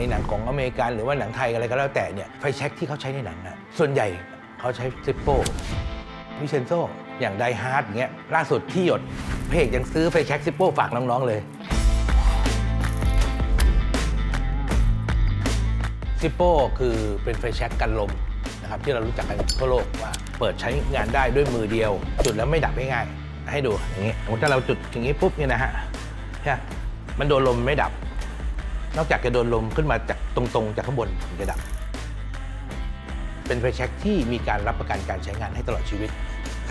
ในหนังของอเมริกัน หรือว่าหนังไทยอะไรก็แล้วแต่เนี่ยไฟแช็กที่เขาใช้ในหนังนะส่วนใหญ่เขาใช้ซิปโป้วิเซนโซอย่างไดฮาร์ดเงี้ยล่าสุดที่หยดเพกยังซื้อไฟแช็กซิปโป้ฝากน้องๆเลยซิปโป้คือเป็นไฟแช็กกันลมนะครับที่เรารู้จักกันทั่วโลกว่าเปิดใช้งานได้ด้วยมือเดียว จุดแล้วไม่ดับง่ายๆให้ดูอย่างนี้สมมติถ้าเราจุดอย่างนี้ปุ๊บเนี่ยนะฮะใช่ปะมันโดนลมไม่ดับ นอกจากจะโดนลมขึ้นมาจากตรงๆ จากข้างบนถึงจะดับ เป็นไฟแช็กที่มีการรับประกันการใช้งานให้ตลอดชีวิต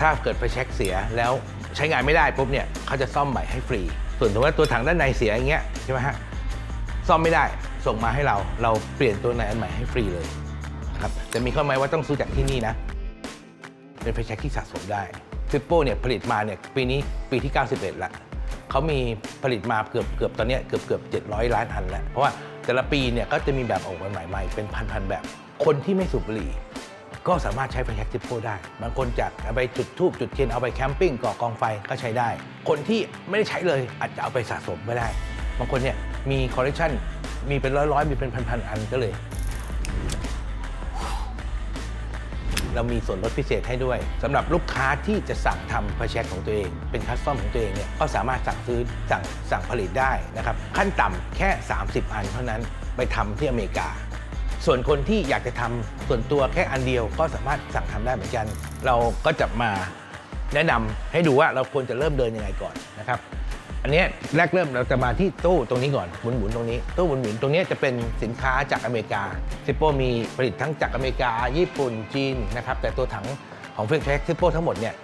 ถ้าเกิดไฟแช็กเสียแล้วใช้งานไม่ได้ปุ๊บเนี่ยเขาจะซ่อมใหม่ให้ฟรี ส่วนสมมติว่าตัวถังด้านในเสียอย่างเงี้ยใช่ไหมฮะซ่อมไม่ได้ส่งมาให้เราเราเปลี่ยนตัวในอันใหม่ให้ฟรีเลยนะครับแต่มีข้อหมว่าต้องซื้อจากที่นี่นะ เป็นไฟแช็กที่สะสมได้ฟิปโป้เนี่ยผลิตมาเนี่ยปีนี้ปีที่ 91ละ เขามีผลิตมาเกือบเกือบตอนนี้เกือบเกือบ700 ล้านอันแล้ว เพราะว่าแต่ละปีเนี่ยก็จะมีแบบออกมาใหม่ๆเป็นพันๆแบบ คนที่ไม่สูบบุหรี่ก็สามารถใช้ไฟแช็กซิปโป้ได้ บางคนจากเอาไปจุดทูบจุดเทียนเอาไปแคมปิ้งก่อกองไฟก็ใช้ได้ คนที่ไม่ได้ใช้เลยอาจจะเอาไปสะสมก็ได้ บางคนเนี่ยมีคอลเลกชันมีเป็นร้อยๆ มีเป็นพันๆอันก็เลย เรามีส่วนลดพิเศษให้ด้วยสำหรับลูกค้าที่จะสั่งทำไฟแช็กของตัวเอง เป็นคัสตอมของตัวเองเนี่ยก็สามารถสั่งซื้อสั่งสั่งผลิตได้นะครับขั้นต่ำแค่ 30 อันเท่านั้นไปทำที่อเมริกา ส่วนคนที่อยากจะทำส่วนตัวแค่อันเดียวก็สามารถสั่งทำได้เหมือนกัน เราก็จะมาแนะนำให้ดูว่าเราควรจะเริ่มเดินยังไงก่อนนะครับ อันนี้แรกเริ่มเราจะมาที่ตู้ตรงนี้ก่อนหมุนๆตรงนี้ ตู้หมุนๆตรงนี้จะเป็นสินค้าจากอเมริกาซิปโปมีผลิตทั้งจากอเมริกา ญี่ปุ่นจีนนะครับแต่ตัวถังของเฟรนช์แท็กซิปโป้ทั้งหมดเนี่ย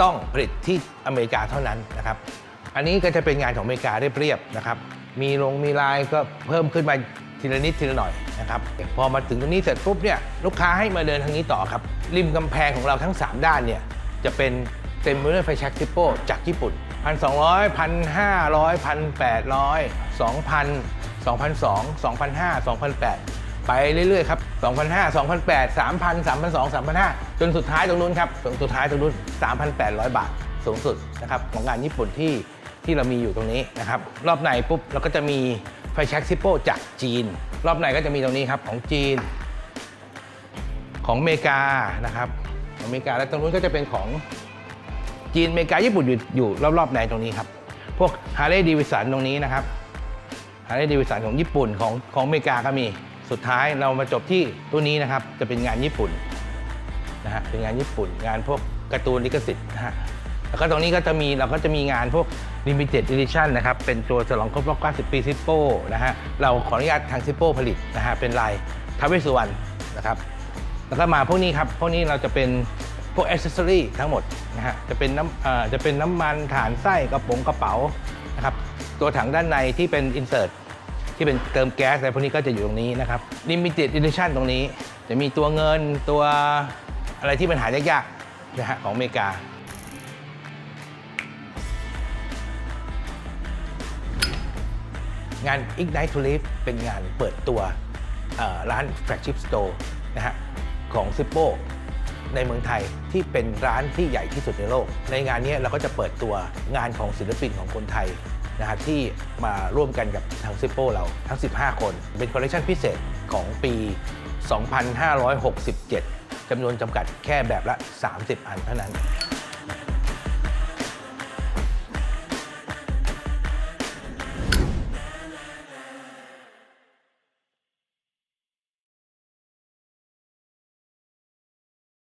ต้องผลิตที่อเมริกาเท่านั้นนะครับอันนี้ก็จะเป็นงานของอเมริกาเรียบๆนะครับมีลงมีลายก็เพิ่มขึ้นมาทีละนิดทีละหน่อยนะครับพอมาถึงตรงนี้เสร็จปุ๊บเนี่ยลูกค้าให้มาเดินทางนี้ต่อครับริมกำแพงของเราทั้ง 3 ด้านเนี่ยจะเป็นเต็มไปด้วยไฟแช็กซิปโป้จากญี่ปุ่น 1,200 1,500 1,800 2,000 2,200 2,500 2,800ไปเรื่อยๆครับ2,500 2,800 3,000 3,200 3,500จนสุดท้ายตรงนู้นครับสุดท้ายตรงนู้น3,800 บาทสูงสุดนะครับของงานญี่ปุ่นที่ที่เรามีอยู่ตรงนี้นะครับ รอบในปุ๊บเราก็จะมีไฟแช็กซิปโปจากจีน รอบในก็จะมีตรงนี้ครับของจีน ของอเมริกานะครับของอเมริกาแล้วตรงนู้นก็จะเป็นของ จีนอเมริกาญี่ปุ่นอยู่อยู่รอบๆในตรงนี้ครับ พวกฮาร์เลย์ดีวิสันตรงนี้นะครับฮาร์เลย์ดีวิสันของญี่ปุ่นของของอเมริกาก็มีสุดท้ายเรามาจบที่ตัวนี้นะครับ จะเป็นงานญี่ปุ่นนะฮะเป็นงานญี่ปุ่น งานพวกการ์ตูนลิขสิทธิ์นะฮะแล้วก็ตรงนี้ก็จะมีเราก็จะมีงานพวก Limited Edition นะครับ เป็นตัวฉลองครบรอบ90 ปีซิปโป้นะฮะเราขออนุญาตทางซิปโป้ผลิตนะฮะเป็นลายทาวเวสุวรรณนะครับ แล้วก็มาพวกนี้ครับ พวกนี้เราจะเป็น พวกอ c เซสซอรีทั้งหมดนะฮะจะเป็นน้ำจะเป็นน้ำมันฐานไส้กระป๋องกระเป๋านะครับตัวถังด้านในที่เป็นอินเสิร์ตที่เป็นเติมแก๊สอะไรพวกนี้ก็จะอยู่ตรงนี้นะครับ Limited Edition ตรงนี้ จะมีตัวเงินตัวอะไรที่มันหายากๆนะฮะของอเมริกางาน Ignite to Live เป็นงานเปิดตัวร้าน flagship store นะฮะของ s i p p o ในเมืองไทยที่เป็นร้านที่ใหญ่ที่สุดในโลก ในงานนี้เราก็จะเปิดตัวงานของศิลปินของคนไทยนะฮะที่มาร่วมกันกับทางซิปโป่เราทั้ง 15 คน เป็นคอลเลคชันพิเศษของปี 2567จำนวนจำกัดแค่แบบละ 30 อันเท่านั้น